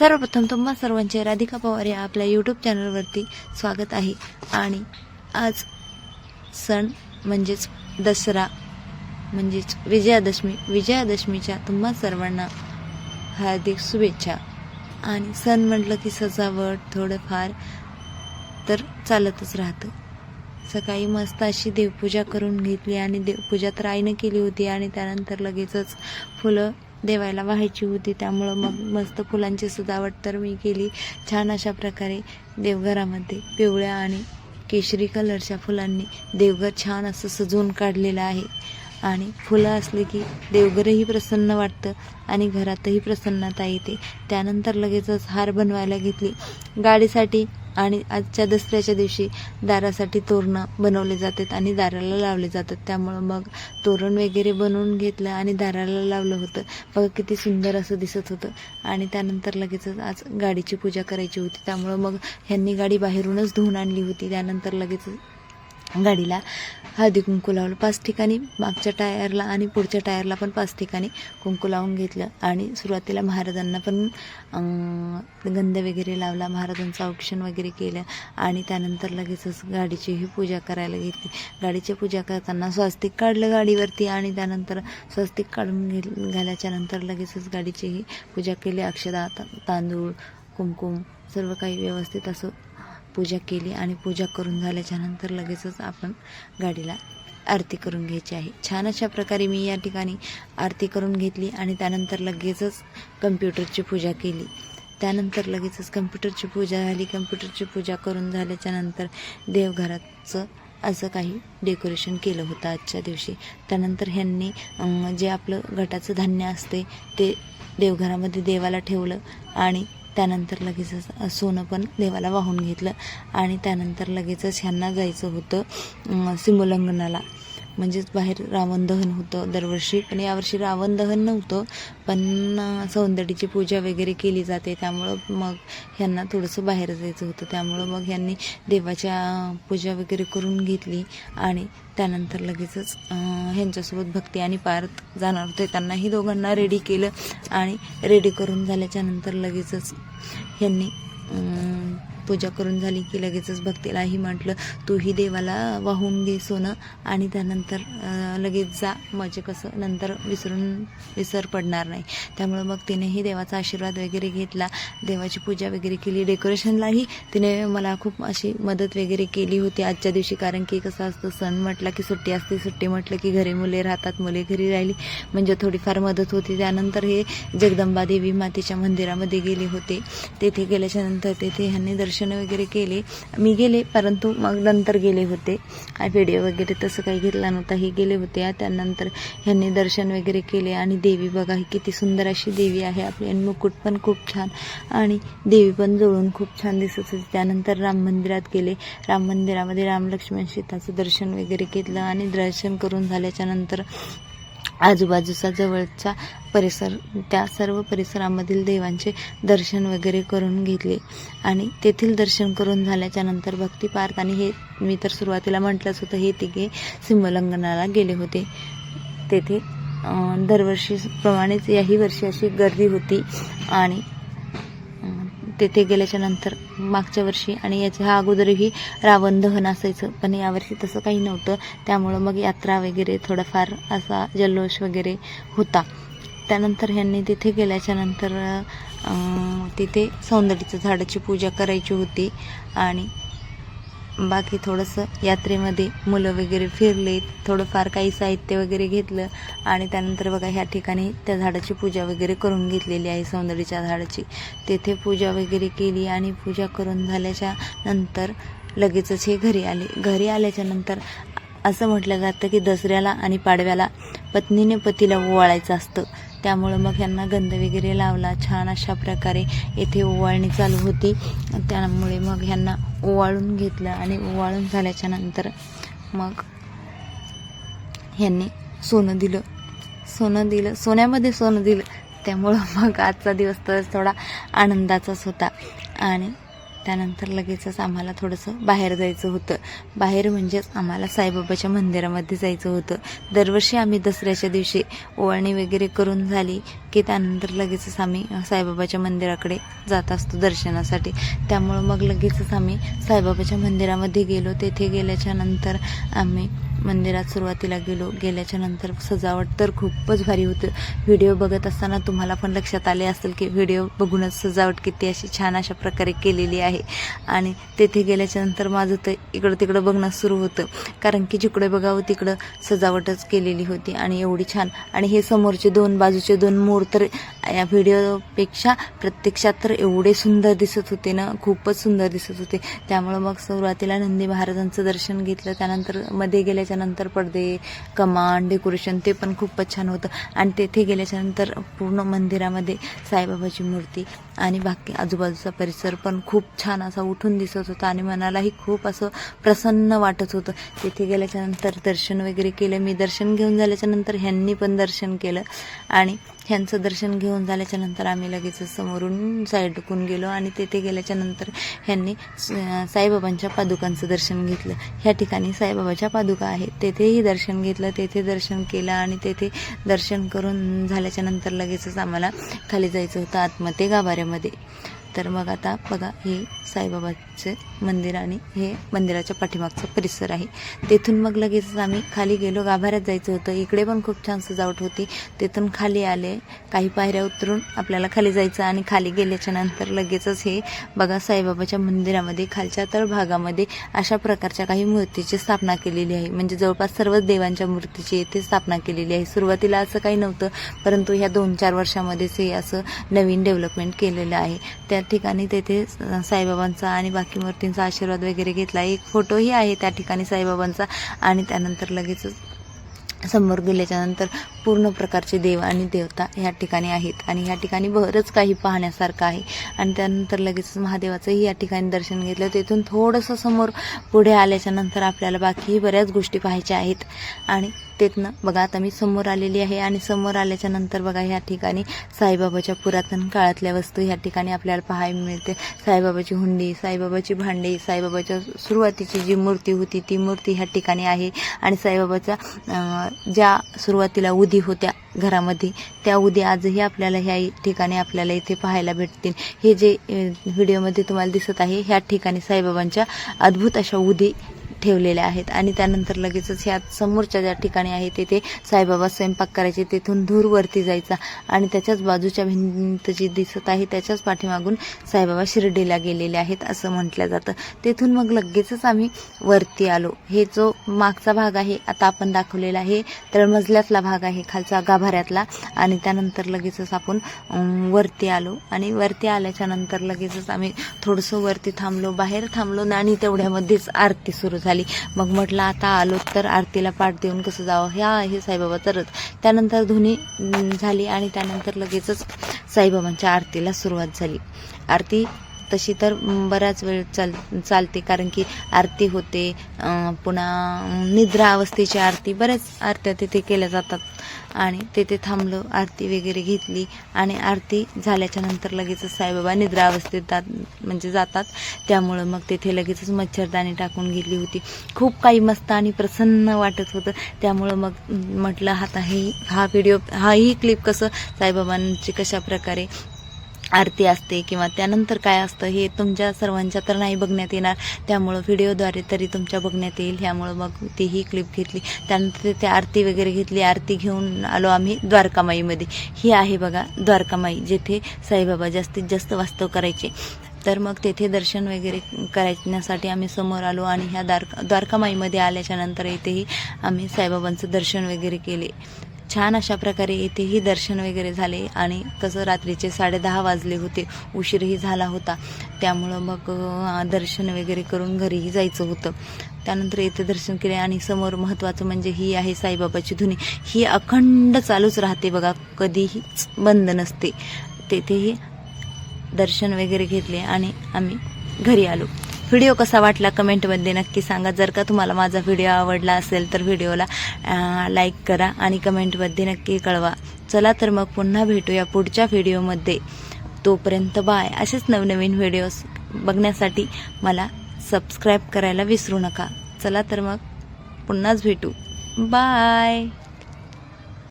सर्वप्रथम तुम्हा सर्वांचे राधिका पवार या आपल्या यूट्यूब चॅनलवरती स्वागत आहे. आणि आज सण म्हणजेच दसरा म्हणजेच विजयादशमी विजयादशमीच्या तुम्हा सर्वांना हार्दिक शुभेच्छा. आणि सण म्हटलं की सजावट थोडंफार तर चालतच राहतं. सकाळी मस्त अशी देवपूजा करून घेतली आणि देवपूजा तर आईनं केली होती आणि त्यानंतर लगेचच फुलं देवायला व्हायची होती. त्यामुळं मग मस्त फुलांची सजावट तर मी केली. छान अशा प्रकारे देवघरामध्ये पिवळ्या आणि केशरी कलरच्या फुलांनी देवघर छान असं सजवून काढलेलं आहे. आणि फुलं असली की देवघरही प्रसन्न वाटतं आणि घरातही प्रसन्नता येते. त्यानंतर लगेचच हार बनवायला घेतली. गाडीसाठी आणि आजच्या दसऱ्याच्या दिवशी दारासाठी तोरणं बनवले जातात आणि दाराला लावले जातात. त्यामुळं मग तोरण वगैरे बनवून घेतलं आणि दाराला लावलं होतं. बघा किती सुंदर असं दिसत होतं. आणि त्यानंतर लगेचच आज गाडीची पूजा करायची होती. त्यामुळं मग ह्यांनी गाडी बाहेरूनच धुवून आणली होती. त्यानंतर लगेच गाडीला हळदी कुंकू लावलं. पाच ठिकाणी मागच्या टायरला आणि पुढच्या टायरला पण पाच ठिकाणी कुंकू लावून घेतलं. आणि सुरुवातीला महाराजांना पण गंध वगैरे लावला. महाराजांचं औक्षण वगैरे केलं. आणि त्यानंतर लगेचच गाडीचीही पूजा करायला घेतली. गाडीची पूजा करताना स्वास्तिक काढलं गाडीवरती आणि त्यानंतर स्वास्तिक काढून घे घाल्याच्या नंतर लगेचच गाडीचीही पूजा केली. अक्षदा तांदूळ कुंकुम सर्व काही व्यवस्थित असं पूजा केली आणि पूजा करून झाल्याच्यानंतर लगेचच आपण गाडीला आरती करून घ्यायची आहे. छान अशा प्रकारे मी या ठिकाणी आरती करून घेतली आणि त्यानंतर लगेचच कम्प्युटरची पूजा केली. त्यानंतर लगेचच कम्प्युटरची पूजा झाली. कम्प्युटरची पूजा करून झाल्याच्यानंतर देवघराचं असं काही डेकोरेशन केलं होतं आजच्या दिवशी. त्यानंतर ह्यांनी जे आपलं गटाचं धान्य असते ते देवघरामध्ये देवाला ठेवलं आणि त्यानंतर लगेचच सोनं पण देवाला वाहून घेतलं. आणि त्यानंतर लगेचच ह्यांना जायचं होतं अं, सिमोल्लंघनाला म्हणजेच बाहेर रावण दहन होतं दरवर्षी. पण यावर्षी रावण दहन नव्हतं पण सौंदर्याची पूजा वगैरे केली जाते. त्यामुळं मग ह्यांना थोडंसं बाहेर जायचं होतं. त्यामुळं मग ह्यांनी देवाच्या पूजा वगैरे करून घेतली आणि त्यानंतर लगेचच ह्यांच्यासोबत भक्ती आणि पार्थ जाणार होते. त्यांनाही दोघांना रेडी केलं आणि रेडी करून झाल्याच्यानंतर लगेचच ह्यांनी पूजा करून झाली की लगेचच भक्तीलाही म्हटलं तूही देवाला वाहून घे सोनं. आणि त्यानंतर लगेच जा म्हणजे कसं नंतर विसरून विसर पडणार नाही. त्यामुळं मग तिनेही देवाचा आशीर्वाद वगैरे घेतला. देवाची पूजा वगैरे केली डेकोरेशनलाही तिने मला खूप अशी मदत वगैरे केली होती आजच्या दिवशी. कारण की कसं असतं सण म्हटलं की सुट्टी असते सुट्टी म्हटलं की घरी मुले राहतात मुले घरी राहिली. म्हणजे थोडीफार मदत होती. त्यानंतर हे जगदंबा देवी मातेच्या मंदिरामध्ये गेले होते. तेथे गेल्याच्यानंतर तेथे ह्यांनी दर्शन दर्शन वगैरे केले. मी गेले परंतु मग नंतर गेले होते. व्हिडिओ वगैरे तसं काही घेतला नव्हता. हे गेले होते. त्यानंतर ह्यांनी दर्शन वगैरे केले. आणि देवी बघा ही किती सुंदर अशी देवी आहे आपली. आणि मुकुट पण खूप छान. आणि देवी पण जवळून खूप छान दिसत होती. त्यानंतर राम मंदिरात गेले. राम मंदिरामध्ये राम लक्ष्मण सीताचं दर्शन वगैरे घेतलं. आणि दर्शन करून झाल्याच्यानंतर आजूबाजूचा जवळचा परिसर त्या सर्व परिसरामधील देवांचे दर्शन वगैरे करून घेतले. आणि तेथील दर्शन करून झाल्याच्यानंतर भक्ती पार्क आणि हे मी तर सुरुवातीला म्हटलंच होतं हे तिघे सिंहलंगनाला गेले होते. तेथे दरवर्षीप्रमाणेच याही वर्षी अशी गर्दी होती. आणि तेथे गेल्याच्यानंतर मागच्या वर्षी आणि याच्या अगोदरही रावण दहन असायचं पण यावर्षी तसं काही नव्हतं. त्यामुळं मग यात्रा वगैरे थोडाफार असा जल्लोष वगैरे होता. त्यानंतर ह्यांनी तिथे गेल्याच्यानंतर तिथे सौंदर्याच्या झाडाची पूजा करायची होती आणि बाकी थोडंसं यात्रेमध्ये मुलं वगैरे फिरले थोडंफार काही साहित्य वगैरे घेतलं आणि त्यानंतर बघा ह्या ठिकाणी त्या झाडाची पूजा वगैरे करून घेतलेली आहे सौंदर्याच्या झाडाची. तेथे पूजा वगैरे केली आणि पूजा करून झाल्याच्यानंतर लगेचच हे घरी आले. घरी आल्याच्यानंतर असं म्हटलं जातं की दसऱ्याला आणि पाडव्याला पत्नीने पतीला ओवाळायचं असतं. त्यामुळं मग ह्यांना गंध वगैरे लावला. छान अशा प्रकारे येथे ओवाळणी चालू होती. त्यामुळे मग ह्यांना ओवाळून घेतलं आणि ओवाळून झाल्याच्यानंतर मग ह्यांनी सोनं दिलं. सोनं दिलं. सोन्यामध्ये सोनं दिलं. त्यामुळं मग आजचा दिवस तर थोडा आनंदाचाच होता. आणि त्यानंतर लगेचच आम्हाला थोडंसं बाहेर जायचं होतं. बाहेर म्हणजेच आम्हाला साईबाबाच्या मंदिरामध्ये जायचं होतं. दरवर्षी आम्ही दसऱ्याच्या दिवशी ओवाळणी वगैरे करून झाली. की त्यानंतर लगेचच आम्ही साईबाबाच्या मंदिराकडे जात असतो दर्शनासाठी. त्यामुळं मग लगेचच आम्ही साईबाबाच्या मंदिरामध्ये गेलो. तेथे गेल्याच्यानंतर आम्ही मंदिरात सुरुवातीला गेलो. गेल्याच्यानंतर सजावट तर खूपच भारी होतं. व्हिडिओ बघत असताना तुम्हाला पण लक्षात आले असेल की व्हिडिओ बघूनच सजावट किती अशी छान अशा प्रकारे केलेली आहे. आणि तेथे गेल्याच्यानंतर माझं तर इकडं तिकडं बघणं सुरू होतं. कारण की जिकडे बघावं तिकडं सजावटच केलेली होती. आणि एवढी छान. आणि हे समोरचे दोन बाजूचे दोन मोर तर या व्हिडिओपेक्षा प्रत्यक्षात तर एवढे सुंदर दिसत होते ना खूपच सुंदर दिसत होते. त्यामुळं मग सुरुवातीला नंदी महाराजांचं दर्शन घेतलं त्यानंतरमध्ये गेल्याच्यानंतर पडदे कमान डेकोरेशन ते पण खूपच छान होतं. आणि तेथे गेल्याच्यानंतर पूर्ण मंदिरामध्ये साईबाबाची मूर्ती आणि बाकी आजूबाजूचा परिसर पण खूप छान असा उठून दिसत होता आणि मनालाही खूप असं प्रसन्न वाटत होतं. तिथे गेल्याच्यानंतर दर्शन वगैरे केलं. मी दर्शन घेऊन झाल्याच्यानंतर ह्यांनी पण दर्शन केलं. आणि ह्यांचं दर्शन घेऊन झाल्याच्यानंतर आम्ही लगेच समोरून साईडकून गेलो आणि तेथे गेल्याच्यानंतर ह्यांनी स- साईबाबांच्या पादुकांचं दर्शन घेतलं. ह्या ठिकाणी साईबाबाच्या पादुका आहेत. तेथेही दर्शन घेतलं तेथे दर्शन केलं आणि तेथे दर्शन करून झाल्याच्यानंतर लगेचच आम्हाला खाली जायचं होतं आतमध्ये गाभाऱ्यामध्ये. तर मग आता बघा हे साईबाबाचे मंदिर आणि हे मंदिराच्या पाठीमागचा परिसर आहे. तेथून मग लगेचच आम्ही खाली गेलो. गाभाऱ्यात जायचं होतं. इकडे पण खूप छान सजावट होती. तेथून खाली आले. काही पायऱ्या उतरून आपल्याला खाली जायचं आणि खाली गेल्याच्यानंतर लगेचच हे बघा साईबाबाच्या मंदिरामध्ये खालच्या तळ भागामध्ये अशा प्रकारच्या काही मूर्तीची स्थापना केलेली आहे. म्हणजे जवळपास सर्वच देवांच्या मूर्तीची येथे स्थापना केलेली आहे. सुरुवातीला असं काही नव्हतं परंतु ह्या दोन चार वर्षामध्येच हे असं नवीन डेव्हलपमेंट केलेलं आहे. त्या त्या ठिकाणी तेथे साईबाबांचा आणि बाकी मूर्तींचा आशीर्वाद वगैरे घेतला. एक फोटोही आहे त्या ठिकाणी साईबाबांचा आणि त्यानंतर लगेचच समोर गेल्याच्यानंतर पूर्ण प्रकारचे देव आणि देवता ह्या ठिकाणी आहेत. आणि ह्या ठिकाणी बरंच काही पाहण्यासारखं आहे. आणि त्यानंतर लगेचच महादेवाचंही या ठिकाणी दर्शन घेतलं. तेथून थोडंसं समोर पुढे आल्याच्यानंतर आपल्याला बाकीही बऱ्याच गोष्टी पाहायच्या आहेत. आणि तेथनं बघा आता मी समोर आलेली आहे आणि समोर आल्याच्यानंतर बघा ह्या ठिकाणी साईबाबाच्या पुरातन काळातल्या वस्तू ह्या ठिकाणी आपल्याला पाहायला मिळते. साईबाबाची हुंडी साईबाबाची भांडी साईबाबाच्या सुरुवातीची जी मूर्ती होती ती मूर्ती ह्या ठिकाणी आहे. आणि साईबाबाच्या ज्या सुरुवातीला उदी होत्या घरामध्ये त्या उदी आजही आपल्याला ह्या ठिकाणी आपल्याला इथे पाहायला भेटतील. हे जे व्हिडिओमध्ये तुम्हाला दिसत आहे ह्या ठिकाणी साईबाबांच्या अद्भुत अशा उदी ठेवलेल्या आहेत. आणि त्यानंतर लगेचच ह्या समोरच्या ज्या ठिकाणी आहे तेथे साईबाबा स्वयंपाक करायचे तेथून दूर वरती जायचा. आणि त्याच्याच बाजूच्या भिंत जी दिसत आहे त्याच्याच पाठीमागून साईबाबा शिर्डीला गेलेले आहेत असं म्हटलं जातं. तेथून मग लगेचच आम्ही वरती आलो. हे जो मागचा भाग आहे आता आपण दाखवलेला आहे तळमजल्यातला भाग आहे खालचा गाभाऱ्यातला. आणि त्यानंतर लगेचच आपण वरती आलो. आणि वरती आल्याच्यानंतर लगेचच आम्ही थोडंसं वरती थांबलो बाहेर थांबलो आणि तेवढ्यामध्येच आरती सुरू झाली. मग म्हटलं आता आलो तर आरतीला पाठ देऊन कसं जावं? ह्या आहे साईबाबाचा रथ त्यानंतर धुनी झाली आणि त्यानंतर लगेचच साईबाबांच्या आरतीला सुरुवात झाली. आरती तशी तर बऱ्याच बराच वेळ चाल चालते. कारण की आरती होते पुन्हा निद्रा अवस्थेची आरती बऱ्याच आरत्या तिथे केल्या जातात. आणि तेथे थांबलो आरती वगैरे घेतली. आणि आरती झाल्याच्यानंतर लगेचच साईबाबा निद्रा अवस्थेत जात म्हणजे जातात. त्यामुळं मग तेथे लगेचच मच्छरदाणी टाकून घेतली होती. खूप काही मस्त आणि प्रसन्न वाटत होतं. त्यामुळं मग म्हटलं आता हे हा व्हिडिओ हाही क्लिप कसं साईबाबांची कशा प्रकारे आरती असते किंवा त्यानंतर काय असतं हे तुमच्या सर्वांच्या तर नाही बघण्यात येणार. त्यामुळं व्हिडिओद्वारे तरी तुमच्या बघण्यात येईल. ह्यामुळं मग तीही क्लिप घेतली. त्यानंतर तिथे आरती वगैरे घेतली. आरती घेऊन आलो आम्ही द्वारकामाईमध्ये. ही आहे बघा द्वारकामाई जेथे साईबाबा जास्तीत जास्त वास्तव करायचे. तर मग तेथे दर्शन वगैरे करण्यासाठी आम्ही समोर आलो आणि ह्या द्वार द्वारकामाईमध्ये आल्याच्यानंतर इथेही आम्ही साईबाबांचं दर्शन वगैरे केले. छान अशा प्रकारे येथेही दर्शन वगैरे झाले आणि कसं रात्रीचे साडेदहा वाजले होते उशीरही झाला होता. त्यामुळं मग दर्शन वगैरे करून घरीही जायचं होतं. त्यानंतर येथे दर्शन केले आणि समोर महत्त्वाचं म्हणजे ही आहे साईबाबाची धुनी. ही अखंड चालूच राहते बघा कधीहीच बंद नसते. तेथेही दर्शन वगैरे घेतले आणि आम्ही घरी आलो. व्हिडिओ कसा वाटला कमेंटमध्ये नक्की सांगा. जर का तुम्हाला माझा व्हिडिओ आवडला असेल तर व्हिडिओला लाईक करा आणि कमेंटमध्ये नक्की कळवा. चला तर मग पुन्हा भेटूया पुढच्या व्हिडिओमध्ये तोपर्यंत बाय असेच नवनवीन व्हिडिओज बघण्यासाठी मला सबस्क्राईब करायला विसरू नका. चला तर मग पुन्हाच भेटू. बाय